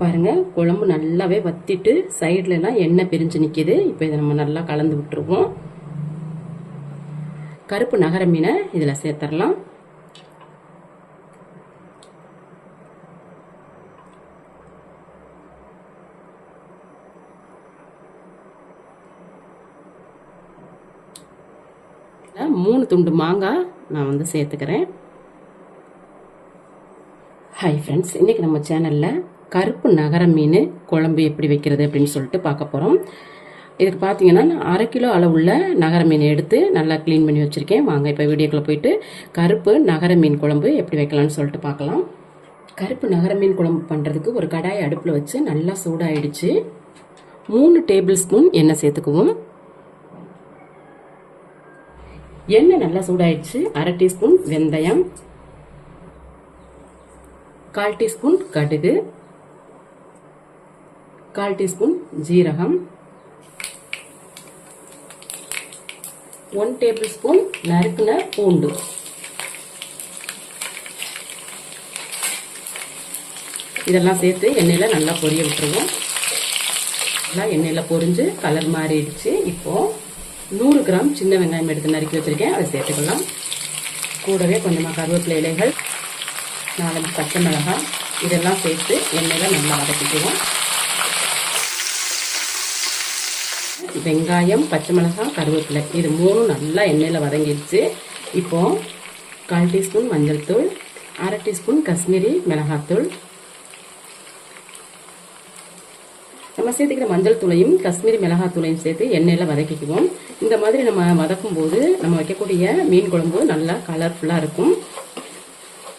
பாருங்க குழம்பு நல்லாவே வத்திட்டு சைடுல எல்லாம் எண்ணெய் பிரிஞ்சு நிக்குது. இப்போ இதை நம்ம நல்லா கலந்து விட்டுருவோம். கருப்பு நகர மீனை இதில் சேர்த்துடலாம் மூணு துண்டு மாங்காய் நான் வந்து சேர்த்துக்கிறேன். ஹாய் ஃப்ரெண்ட்ஸ் இன்றைக்கி நம்ம சேனலில் கருப்பு நகர மீன் குழம்பு எப்படி வைக்கிறது அப்படின்னு சொல்லிட்டு பார்க்க போகிறோம் இதுக்கு பார்த்தீங்கன்னா நான் அரை கிலோ அளவுள்ள நகர மீன் எடுத்து நல்லா க்ளீன் பண்ணி வச்சுருக்கேன். வாங்க இப்போ வீடியோக்குள்ளே போயிட்டு கருப்பு நகர மீன் குழம்பு எப்படி வைக்கலாம்னு சொல்லிட்டு பார்க்கலாம். கருப்பு நகர மீன் குழம்பு பண்ணுறதுக்கு ஒரு கடாய் அடுப்பில் வச்சு நல்லா சூடாயிடுச்சு. மூணு டேபிள் ஸ்பூன் எண்ணெய் சேர்த்துக்குவோம். எண்ணெய் நல்லா சூடாயிடுச்சு. அரை டீஸ்பூன் வெந்தயம் கால் டீஸ்பூன் கடுகு முக்கால் டீஸ்பூன் ஜீரகம். ஒன் டேபிள் ஸ்பூன் நறுக்குன பூண்டு. இதெல்லாம் சேர்த்து எண்ணெயில் நல்லா பொரிய விட்டுருவோம். நல்லா எண்ணெயில் பொரிஞ்சு கலர் மாறிடுச்சு. இப்போது நூறு கிராம் சின்ன வெங்காயம் எடுத்து நறுக்கி வச்சுருக்கேன். அதை சேர்த்துக்கலாம். கூடவே கொஞ்சமாக கருவேப்பிலை இலைகள் நாலஞ்சு பச்சை மிளகாய் இதெல்லாம் சேர்த்து எண்ணெயில் நல்லா வதக்கிக்குவோம். வெங்காயம் பச்சை மிளகாய் கருவேப்பிலை. இது மூணும் நல்லா எண்ணெயில் வதங்கிடுச்சு. இப்போ கால் டீஸ்பூன் மஞ்சள் தூள் அரை டீஸ்பூன் காஷ்மீரி மிளகாத்தூள் நம்ம சேர்த்துக்கிற மஞ்சள் தூளையும் காஷ்மீரி மிளகாய் தூளையும் சேர்த்து எண்ணெயில் வதக்கிக்குவோம். இந்த மாதிரி நம்ம வதக்கும் போது நம்ம வைக்கக்கூடிய மீன் குழம்பு நல்லா கலர்ஃபுல்லாக இருக்கும்.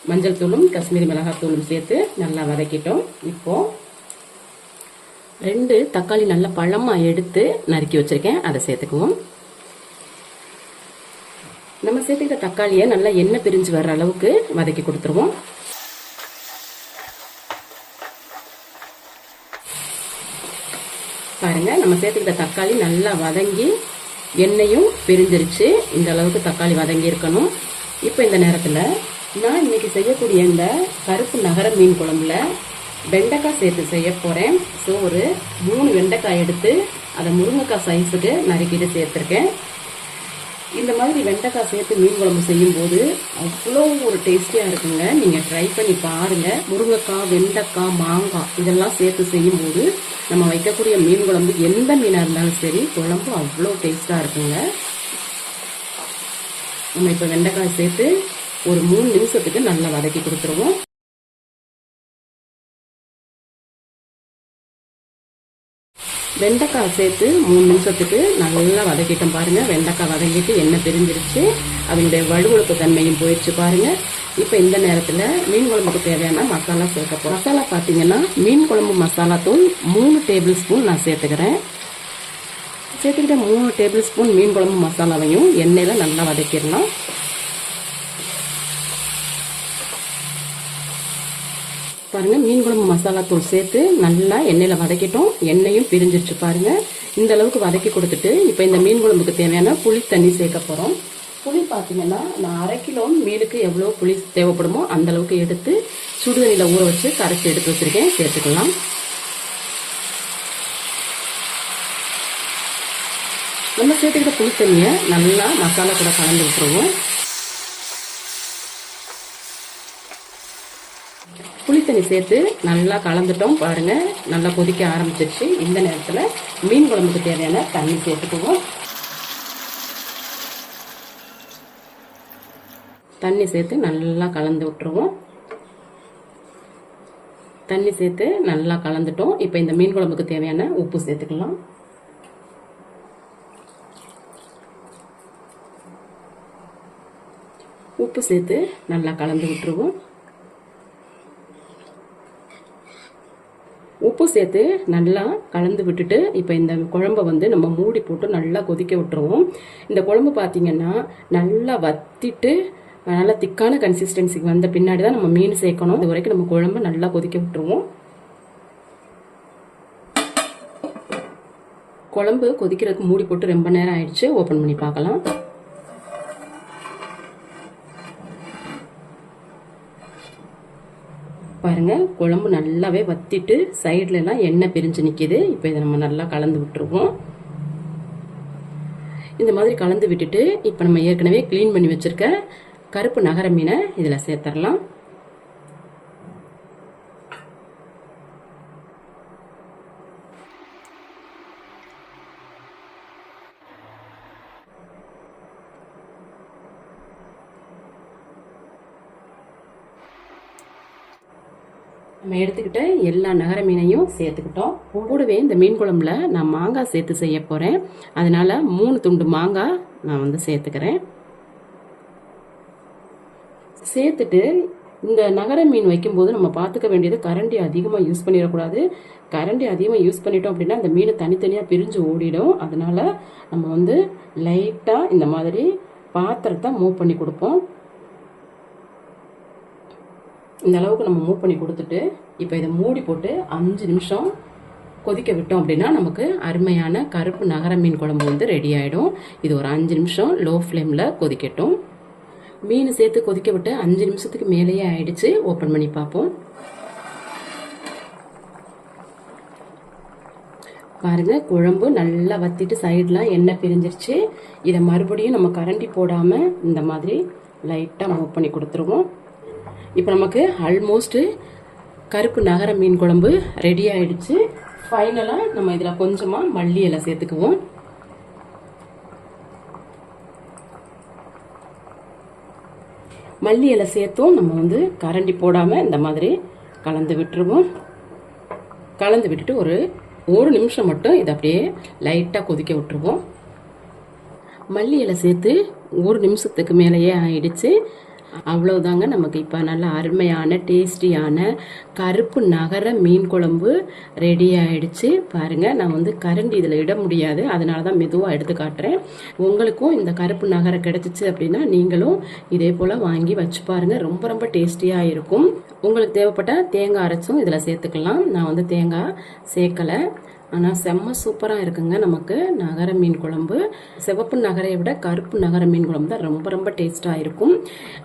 மஞ்சள் தூளும் காஷ்மீரி மிளகாய் தூளும் சேர்த்து நல்லா வதக்கிட்டோம். இப்போது ரெண்டு தக்காளி நல்ல பழமாக எடுத்து நறுக்கி வச்சுருக்கேன். அதை சேர்த்துக்குவோம். நம்ம சேர்த்துக்கிற தக்காளியை நல்லா எண்ணெய் பிரிஞ்சு வர்ற அளவுக்கு வதக்கி கொடுத்துருவோம். பாருங்க நம்ம சேர்த்துக்கிட்ட தக்காளி நல்லா வதங்கி எண்ணெயும் பிரிஞ்சிருச்சு. இந்த அளவுக்கு தக்காளி வதங்கி இருக்கணும். இப்போ இந்த நேரத்தில் நான் இன்னைக்கு செய்யக்கூடிய இந்த கருப்பு நகர மீன் குழம்புல வெண்டைக்காய் சேர்த்து செய்ய போகிறேன் ஸோ ஒரு மூணு வெண்டைக்காய் எடுத்து அதை முருங்கைக்காய் சைஸுக்கு நறுக்கிட்டு சேர்த்துருக்கேன். இந்த மாதிரி வெண்டைக்காய் சேர்த்து மீன் குழம்பு செய்யும்போது அவ்வளோ ஒரு டேஸ்டியாக இருக்குங்க. நீங்கள் ட்ரை பண்ணி பாருங்கள் முருங்கைக்காய் வெண்டைக்காய் மாங்காய் இதெல்லாம் சேர்த்து செய்யும்போது நம்ம வைக்கக்கூடிய மீன் குழம்பு எந்த மீனாக இருந்தாலும் சரி குழம்பு அவ்வளோ டேஸ்ட்டாக இருக்குங்க. நம்ம இப்போ வெண்டைக்காய் சேர்த்து ஒரு மூணு நிமிஷத்துக்கு நல்லா வதக்கி கொடுத்துருவோம். வெண்டைக்காய் சேர்த்து மூணு நிமிஷத்துக்கு நல்லா வதக்கிட்டோம் பாருங்கள் வெண்டைக்காய் வதக்கிட்டு எண்ணெய் பிரிஞ்சிருச்சு. அதனுடைய வலுவழுப்பு தன்மையும் போயிடுச்சு பாருங்கள் இப்போ இந்த நேரத்தில் மீன் குழம்புக்கு தேவையான மசாலா சேர்க்க போகிறோம் மசாலா பார்த்தீங்கன்னா மீன் குழம்பு மசாலா தூள் மூணு டேபிள் ஸ்பூன் நான் சேர்த்துக்கிறேன். சேர்த்துக்கிட்ட மூணு டேபிள் ஸ்பூன் மீன் குழம்பு மசாலாவையும் எண்ணெயில் நல்லா வதக்கிடலாம். பாருங்கள் மீன் குழம்பு மசாலாத்தூள் சேர்த்து நல்லா எண்ணெயில் வதக்கிட்டோம். எண்ணெயும் பிரிஞ்சிருச்சு பாருங்கள் இந்த அளவுக்கு வதக்கி கொடுத்துட்டு இப்போ இந்த மீன் குழம்புக்கு தேவையான புளி தண்ணி சேர்க்க போகிறோம் புளி பார்த்தீங்கன்னா நான் அரை கிலோ மீனுக்கு எவ்வளோ புளி தேவைப்படுமோ அந்த அளவுக்கு எடுத்து சுடுதண்ணியில் ஊற வச்சு கரைச்சி எடுத்து வச்சிருக்கேன். சேர்த்துக்கலாம். நம்ம சேர்த்துக்கிட்ட புளி தண்ணியை நல்லா மசாலா கூட கலந்து விட்டுருவோம். புளித்தண்ணி சேர்த்து நல்லா கலந்துட்டோம் பாருங்கள் நல்லா கொதிக்க ஆரம்பிச்சிருச்சு. இந்த நேரத்தில் மீன் குழம்புக்கு தேவையான தண்ணி சேர்த்துக்குவோம். தண்ணி சேர்த்து நல்லா கலந்து விட்டுருவோம். தண்ணி சேர்த்து நல்லா கலந்துட்டோம். இப்போ இந்த மீன் குழம்புக்கு தேவையான உப்பு சேர்த்துக்கலாம். உப்பு சேர்த்து நல்லா கலந்து விட்டுருவோம். உப்பு சேர்த்து நல்லா கலந்து விட்டுட்டு இப்போ இந்த குழம்ப வந்து நம்ம மூடி போட்டு நல்லா கொதிக்க விட்டுருவோம். இந்த குழம்பு பார்த்தீங்கன்னா நல்லா வத்திட்டு நல்லா திக்கான கன்சிஸ்டன்சிக்கு வந்த பின்னாடி தான் நம்ம மீன் சேர்க்கணும். இது வரைக்கும் நம்ம குழம்பு நல்லா கொதிக்க விட்டுருவோம். குழம்பு கொதிக்கிறதுக்கு மூடி போட்டு ரொம்ப நேரம் ஆயிடுச்சு. ஓப்பன் பண்ணி பார்க்கலாம். பாருங்கள் குழம்பு நல்லாவே வத்திட்டு சைட்லலாம் எல்லாம் எண்ணெய் பிரிஞ்சு நிற்கிது இப்போ இதை நம்ம நல்லா கலந்து விட்டுருவோம். இந்த மாதிரி கலந்து விட்டுட்டு இப்போ நம்ம ஏற்கனவே க்ளீன் பண்ணி வச்சிருக்க கருப்பு நகர மீனை இதில் சேர்த்துடலாம். நம்ம எடுத்துக்கிட்ட எல்லா நகர மீனையும் சேர்த்துக்கிட்டோம். கூடவே இந்த மீன் குழம்புல நான் மாங்காய் சேர்த்து செய்ய போகிறேன் அதனால் மூணு துண்டு மாங்காய் நான் வந்து சேர்த்துக்கிறேன். சேர்த்துட்டு இந்த நகர மீன் வைக்கும்போது நம்ம பார்த்துக்க வேண்டியது கரண்டி அதிகமாக யூஸ் பண்ணிடக்கூடாது. கரண்டி அதிகமாக யூஸ் பண்ணிட்டோம் அப்படின்னா அந்த மீனை தனித்தனியாக பிரிஞ்சு ஓடிடும். அதனால நம்ம வந்து லைட்டாக இந்த மாதிரி பாத்திரத்தை மூவ் பண்ணி கொடுப்போம். இந்த அளவுக்கு நம்ம மூவ் பண்ணி கொடுத்துட்டு இப்போ இதை மூடி போட்டு அஞ்சு நிமிஷம் கொதிக்க விட்டோம் அப்படின்னா நமக்கு அருமையான கருப்பு நகர மீன் குழம்பு வந்து ரெடி ஆகிடும் இது ஒரு அஞ்சு நிமிஷம் லோ ஃப்ளேமில் கொதிக்கட்டும். மீன் சேர்த்து கொதிக்க விட்டு அஞ்சு நிமிஷத்துக்கு மேலேயே ஆயிடுச்சு. ஓப்பன் பண்ணி பார்ப்போம். பாருங்கள் குழம்பு நல்லா வத்திட்டு சைட்லாம் எண்ணெய் பிரிஞ்சிருச்சு. இதை மறுபடியும் நம்ம கரண்டி போடாமல் இந்த மாதிரி லைட்டாக மூவ் பண்ணி கொடுத்துருவோம். இப்போ நமக்கு ஆல்மோஸ்ட்டு கருப்பு நகர மீன் குழம்பு ரெடி ஆயிடுச்சு. ஃபைனலாக நம்ம இதில் கொஞ்சமாக மல்லி இலை சேர்த்துக்குவோம். மல்லி இலை சேர்த்தும். நம்ம வந்து கரண்டி போடாமல் இந்த மாதிரி கலந்து விட்டுருவோம். கலந்து விட்டுட்டு ஒரு ஒரு நிமிஷம் மட்டும் இதை அப்படியே லைட்டாக கொதிக்க விட்டுருவோம். மல்லி இலை சேர்த்து ஒரு நிமிஷத்துக்கு மேலேயே ஆயிடுச்சு. அவ்வளோதாங்க நமக்கு இப்போ நல்ல அருமையான டேஸ்டியான கருப்பு நகர மீன் குழம்பு ரெடி ஆகிடுச்சு பாருங்கள் நான் வந்து கரண்டி இதில் இட முடியாது. அதனால தான் மெதுவாக எடுத்து காட்டுறேன். உங்களுக்கும் இந்த கருப்பு நகரம் கிடச்சிச்சு அப்படின்னா நீங்களும் இதே போல் வாங்கி வச்சு பாருங்கள் ரொம்ப ரொம்ப டேஸ்டியாக இருக்கும். உங்களுக்கு தேவைப்பட்ட தேங்காய் அரைச்சும் இதில் சேர்த்துக்கலாம். நான் வந்து தேங்காய் சேர்க்கலை. ஆனால் செம்ம சூப்பராக இருக்குங்க நமக்கு. நகர மீன் குழம்பு. சிவப்பு நகரை விட கருப்பு நகர மீன் குழம்பு தான் ரொம்ப ரொம்ப டேஸ்ட்டாக இருக்கும்.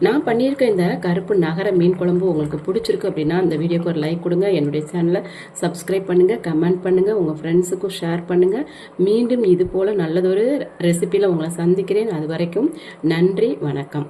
நான் பண்ணியிருக்க இந்த கருப்பு நகர மீன் குழம்பு உங்களுக்கு பிடிச்சிருக்கு அப்படின்னா அந்த வீடியோக்கு ஒரு லைக் கொடுங்க. என்னுடைய சேனலை சப்ஸ்கிரைப் பண்ணுங்கள் கமெண்ட் பண்ணுங்கள் உங்கள் ஃப்ரெண்ட்ஸுக்கும் ஷேர் பண்ணுங்கள் மீண்டும் இது போல் நல்லதொரு ரெசிப்பியில் உங்களை சந்திக்கிறேன். அது வரைக்கும் நன்றி வணக்கம்.